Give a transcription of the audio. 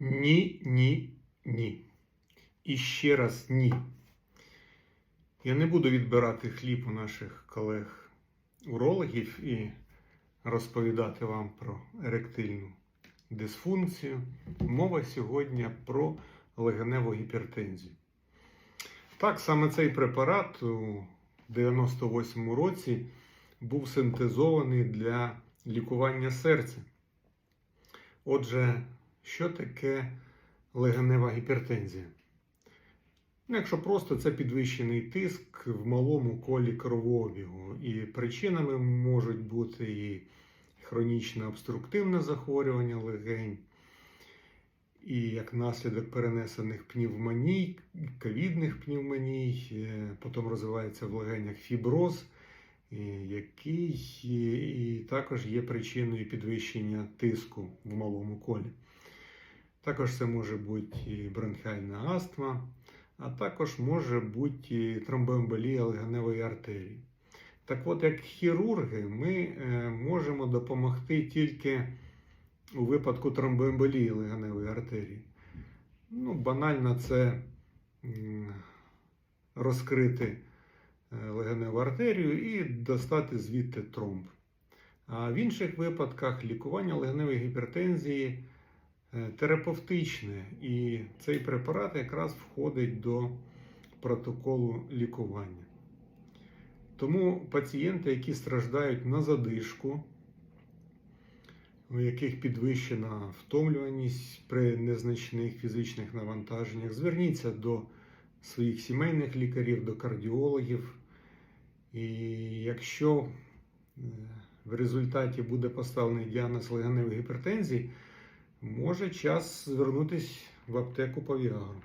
Ні, ні, ні. І ще раз ні. Я не буду відбирати хліб у наших колег-урологів і розповідати вам про еректильну дисфункцію. Мова сьогодні про легеневу гіпертензію. Так, саме цей препарат у 98-му році був синтезований для лікування серця. Отже, що таке легенева гіпертензія? Ну, якщо просто це підвищений тиск в малому колі кровообігу, і причинами можуть бути і хронічне обструктивне захворювання легень, і як наслідок перенесених пневмоній, ковідних пневмоній, е, потім розвивається в легенях фіброз, е, який і також є причиною підвищення тиску в малому колі. Також це може бути бронхіальна астма, а також може бути тромбоемболія легеневої артерії. Так от, як хірурги, ми е, можемо допомогти тільки у випадку тромбоемболії легеневої артерії. Ну, банально це розкрити е, легеневу артерію і достати звідти тромб. А в інших випадках лікування легеневої гіпертензії терапевтичне, і цей препарат якраз входить до протоколу лікування. Тому пацієнти, які страждають на задишку, у яких підвищена втомлюваність при незначних фізичних навантаженнях, зверніться до своїх сімейних лікарів, до кардіологів. І якщо е, в результаті буде поставлений діагноз легеневої гіпертензії, може час звернутися в аптеку по Віагру.